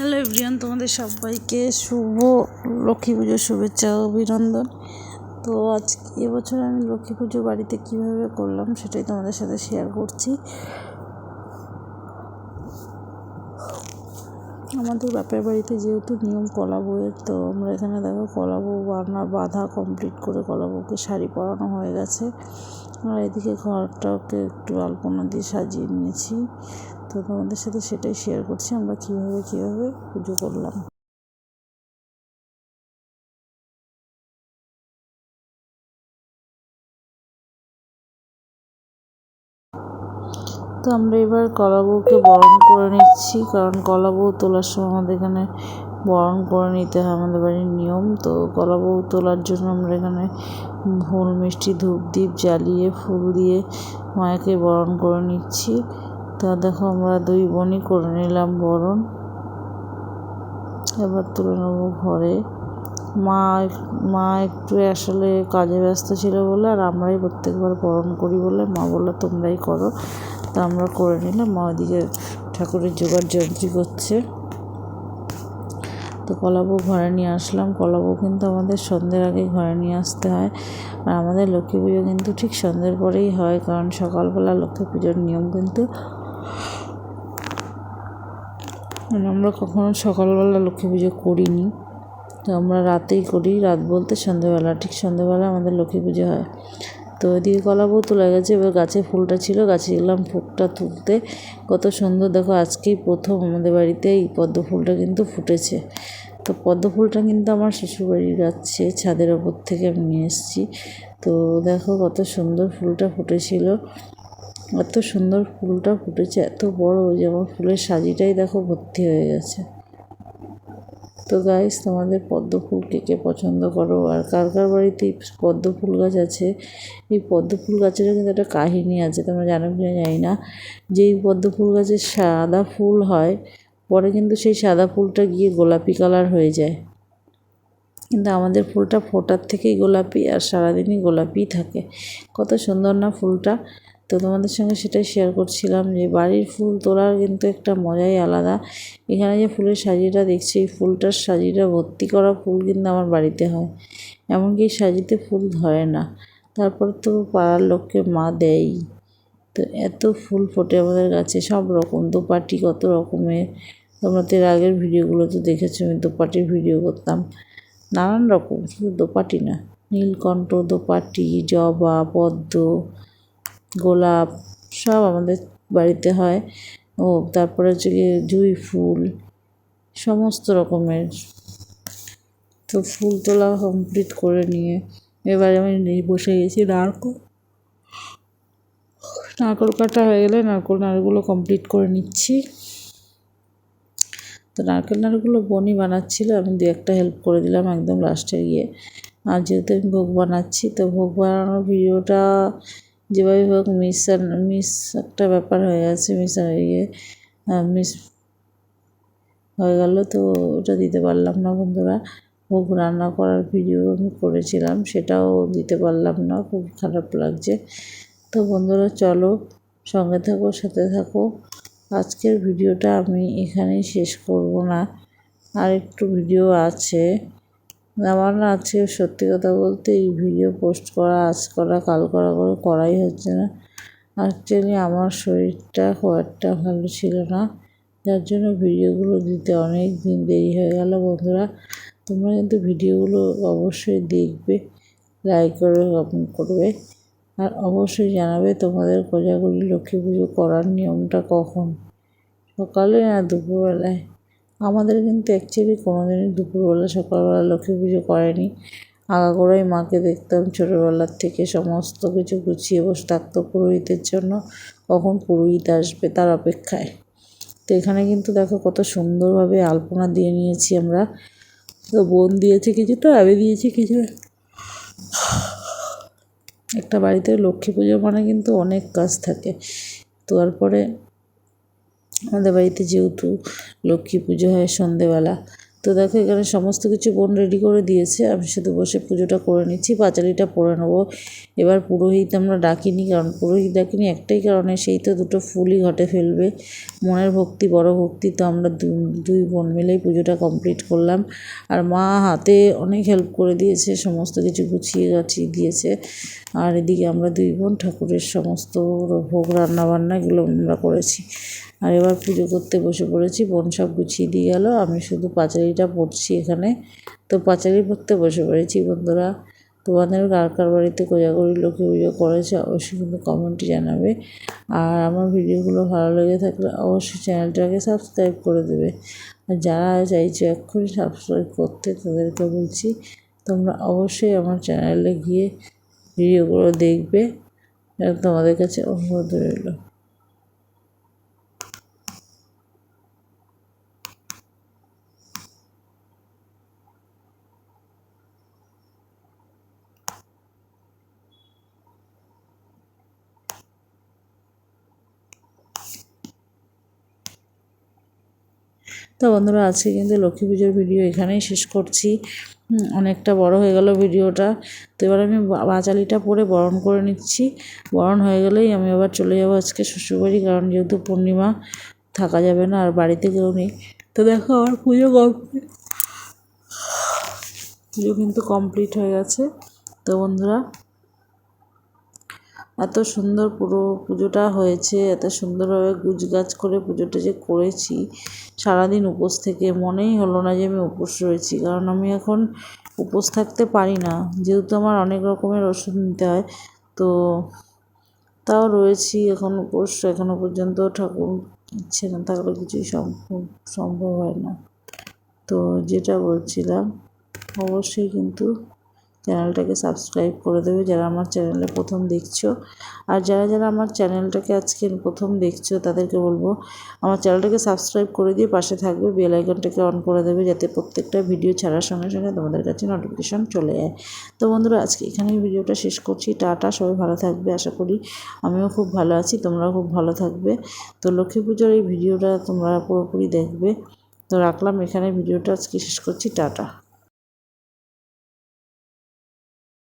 Hello everyone তোমাদের সবাইকে শুভ লক্ষ্মী পুজোর শুভেচ্ছা অভিনন্দন। তো আজ এবছর আমি লক্ষ্মী পুজো বাড়িতে কীভাবে করলাম সেটাই তোমাদের সাথে শেয়ার করছি। আমাদের বাপের বাড়িতে যেহেতু নিয়ম কলা বউয়ের তো আমরা এখানে দেখো কলা বউ বানা, বাঁধা কমপ্লিট করে কলা বউকে শাড়ি পরানো হয়ে গেছে। আর এদিকে ঘরটাকে একটু আলপনা দিয়ে সাজিয়ে নিয়েছি। তো তোমাদের সাথে সেটাই শেয়ার করছি, আমরা কীভাবে কীভাবে পুজো করলাম। তো আমরা এবার কলা বউকে বরণ করে নিচ্ছি, কারণ কলা বউ তোলার সময় আমাদের এখানে বরণ করে নিতে হয় আমাদের বাড়ির নিয়ম। তো কলা বউ তোলার জন্য আমরা এখানে ভুল মিষ্টি ধূপ দ্বীপ জ্বালিয়ে ফুল দিয়ে মায়াকে বরণ করে নিচ্ছি। তা দেখো আমরা দুই বোনই করে নিলাম বরণ। এবার তুলে নেব ঘরে। মা মা একটু আসলে কাজে ব্যস্ত ছিল বলে আর আমরাই প্রত্যেকবার বরণ করি বলে মা বলল, তোমরাই করো। তা আমরা করে নিলাম। মা ওদিকে ঠাকুরের জোগাড় যন্ত্রী করছে। তো কলাবউ ঘরে নিয়ে আসলাম। কলাবউ কিন্তু আমাদের সন্ধ্যের আগে ঘরে নিয়ে আসতে হয়। আর আমাদের লক্ষ্মী পুজো কিন্তু ঠিক সন্ধ্যের পরেই হয়, কারণ সকালবেলা লক্ষ্মী পুজোর নিয়ম কিন্তু আমরা কখনো সকালবেলা লক্ষ্মী পুজো করিনি। তো আমরা রাতেই করি, রাত বলতে সন্ধেবেলা ঠিক সন্ধেবেলা আমাদের লক্ষ্মী পুজো হয়। তো ওইদিকে কলাবউ তোলা গেছে, এবার গাছে ফুলটা ছিল, গাছে গেলাম ফুলটা তুলতে। কত সুন্দর, দেখো আজকেই প্রথম আমাদের বাড়িতে এই পদ্ম ফুলটা কিন্তু ফুটেছে। তো পদ্ম ফুলটা কিন্তু আমার শ্বশুরবাড়ির গাছে, ছাদের ওপর থেকে আমি নিয়ে এসেছি। তো দেখো কত সুন্দর ফুলটা ফুটেছিল। এত সুন্দর ফুলটা ফুটেছে, এত বড় যে আমার ফুলের সাজিটাই দেখো ভর্তি হয়ে গেছে। তো গাইস তোমাদের পদ্ম ফুল কে কে পছন্দ করো? আর কার কার বাড়িতে পদ্ম ফুল গাছ আছে? এই পদ্ম ফুল গাছেরও কিন্তু একটা কাহিনী আছে, তোমরা জানো কি জানি না। যে এই পদ্ম ফুল গাছের সাদা ফুল হয়, পরে কিন্তু সেই সাদা ফুলটা গিয়ে গোলাপি কালার হয়ে যায়। কিন্তু আমাদের ফুলটা ফোটার থেকেই গোলাপি আর সারাদিনই গোলাপিই থাকে। কত সুন্দর না ফুলটা? তো তোমাদের সঙ্গে সেটাই শেয়ার করছিলাম যে বাড়ির ফুল তোলার কিন্তু একটা মজাই আলাদা। এখানে যে ফুলের সাজিটা দেখছি, এই ফুলটার সাজিটা ভর্তি করা ফুল কিন্তু আমার বাড়িতে হয়। এমনকি সাজিতে ফুল ধরে না। তারপর তো পাড়ার লোককে মা দেয়ই। তো এত ফুল ফোটে আমাদের গাছে, সব রকম, দোপাটি কত রকমের। তোমরা তো এর আগের ভিডিওগুলো তো দেখেছ, আমি দোপাটির ভিডিও করতাম। নানান রকম, শুধু দোপাটি না, নীলকণ্ঠ, দোপাটি, জবা, পদ্ম গোলাপ সব আমাদের বাড়িতে হয়। ও তারপরে হচ্ছে গিয়ে জুঁই ফুল, সমস্ত রকমের। তো ফুল তোলা কমপ্লিট করে নিয়ে এবারে আমি বসে গেছি নারকল। নারকোল কাটা হয়ে গেলে নারকল নাড়গুলো কমপ্লিট করে নিচ্ছি। তো নারকেল নাড়ুগুলো বনি বানাচ্ছিল, আমি দু একটা হেল্প করে দিলাম একদম লাস্টে গিয়ে। আর যেহেতু আমি ভোগ বানাচ্ছি, তো ভোগ বানানোর ভিডিওটা যেভাবে হোক মিস মিস একটা ব্যাপার হয়ে গেছে মিস ইয়ে। মিস হয়ে গেল তো ওটা দিতে পারলাম না বন্ধুরা। ভোগ রান্না করার ভিডিও আমি করেছিলাম, সেটাও দিতে পারলাম না, খুব খারাপ লাগছে। তো বন্ধুরা চলো, সঙ্গে থাকো, সাথে থাকো। আজকের ভিডিওটা আমি এখানেই শেষ করব না। আর একটু ভিডিও আছে। আমার না আজকে সত্যি কথা বলতে এই ভিডিও পোস্ট করা, আজ করা, কাল করা করে করাই হচ্ছে না। অ্যাকচুয়ালি আমার শরীরটা খুব একটা ভালো ছিল না। যার জন্য ভিডিওগুলো দিতে অনেক দিন দেরি হয়ে গেল বন্ধুরা। তোমরা কিন্তু ভিডিওগুলো অবশ্যই দেখবে লাইক করবে কমেন্ট করবে। আর অবশ্যই জানাবে তোমাদের কোজাগরি লক্ষ্মী পুজো করার নিয়মটা কখন? সকালে না দুপুরবেলায়? আমাদের কিন্তু অ্যাকচুয়ালি কোনো দিনই দুপুরবেলা, সকালবেলা লক্ষ্মী পুজো করেনি। আগাগোড়াই মাকে দেখতাম ছোটোবেলার থেকে সমস্ত কিছু গুছিয়ে বসে থাকতো পুরোহিতের জন্য। কখন পুরোহিত আসবে তার অপেক্ষায়। তো এখানে কিন্তু দেখো কত সুন্দরভাবে আলপনা দিয়ে নিয়েছি আমরা। তো বোন দিয়েছে কিছু তো আমি দিয়েছি কিছু। একটা বাড়িতে লক্ষ্মী পুজো মানে কিন্তু অনেক কাজ থাকে। তারপরে আমাদের বাড়িতে যেহেতু লক্ষ্মী পুজো হয় সন্ধেবেলা, তো দেখো এখানে সমস্ত কিছু বোন রেডি করে দিয়েছে। আমি শুধু বসে পুজোটা করে নিচ্ছি, পাঁচালিটা পরে নেব। এবার পুরোহিত আমরা ডাকিনি, কারণ পুরোহিত ডাকিনি একটাই কারণে, সেই তো দুটো ফুলই ঘটে ফেলবে। মনের ভক্তি, বড় ভক্তি, তো আমরা দুই বোন মিলেই পুজোটা কমপ্লিট করলাম। আর মা হাতে অনেক হেল্প করে দিয়েছে, সমস্ত কিছু গুছিয়ে গাছিয়ে দিয়েছে। আর এদিকে আমরা দুই বোন ঠাকুরের সমস্ত ভোগ রান্না বান্না এগুলো আমরা করেছি। আর এবার পুজো করতে বসে পড়েছি, বোন সব গুছিয়ে দিয়ে গেল, আমি শুধু পাঁচালিটা পড়ছি এখানে। তো পাঁচালি পড়তে বসে পড়েছি বন্ধুরা। তোমাদের কার কার বাড়িতে কোজাগরি লোকে পুজো করেছে অবশ্যই কিন্তু কমেন্টে জানাবে। আর আমার ভিডিওগুলো ভালো লেগে থাকলে অবশ্যই চ্যানেলটাকে সাবস্ক্রাইব করে দেবে। আর যারা চাইছে এক্ষুনি সাবস্ক্রাইব করতে তাদেরকে বলছি, তোমরা অবশ্যই আমার চ্যানেলে গিয়ে ভিডিওগুলো দেখবে। তোমাদের কাছে অনুরোধ রইল। তো বন্ধুরা, আজকে কিন্তু লক্ষ্মী পুজোর ভিডিও এখানেই শেষ করছি। অনেকটা বড় হয়ে গেল ভিডিওটা। তো এবার আমি বাচালিটা পরে বরণ করে নিচ্ছি। বরণ হয়ে গেলেই আমি আবার চলে যাব আজকে শ্বশুরবাড়ি, কারণ যেহেতু পূর্ণিমা, থাকা যাবে না, আর বাড়িতে কেউ নেই। তো দেখো আমার পুজো কমপ্লিট পুজো কিন্তু কমপ্লিট হয়ে গেছে। তো বন্ধুরা এত সুন্দর পুরো পুজোটা হয়েছে, এত সুন্দরভাবে গুছগাছ করে পুজোটা যে করেছি, সারাদিন উপোস থেকে। মনেই হলো না যে আমি উপোস রয়েছি, কারণ আমি এখন উপোস থাকতে পারি না। যেহেতু আমার অনেক রকমের ওষুধ নিতে হয়, তো তাও রয়েছি এখন উপোস। এখনও পর্যন্ত ঠাকুর ইচ্ছে না থাকলে কিছুই সম্ভব সম্ভব হয় না। তো যেটা বলছিলাম, অবশ্যই কিন্তু চ্যানেলটাকে সাবস্ক্রাইব করে দেবে যারা আমার চ্যানেলে প্রথম দেখছ। আর যারা যারা আমার চ্যানেলটাকে আজকে প্রথম দেখছ, তাদেরকে বলব আমার চ্যানেলটাকে সাবস্ক্রাইব করে দিয়ে পাশে থাকবে বেল আইকনটাকে অন করে দেবে যাতে প্রত্যেকটা ভিডিও ছাড়ার সঙ্গে সঙ্গে তোমাদের কাছে নোটিফিকেশান চলে যায়। তো বন্ধুরা, আজকে এখানেই ভিডিওটা শেষ করছি। টাটা, সবাই ভালো থাকবে। আশা করি আমিও খুব ভালো আছি, তোমরাও খুব ভালো থাকবে। তো লক্ষ্মী পুজোর এই ভিডিওটা তোমরা পুরোপুরি দেখবে। তো রাখলাম, এখানে ভিডিওটা আজকে শেষ করছি। টাটা।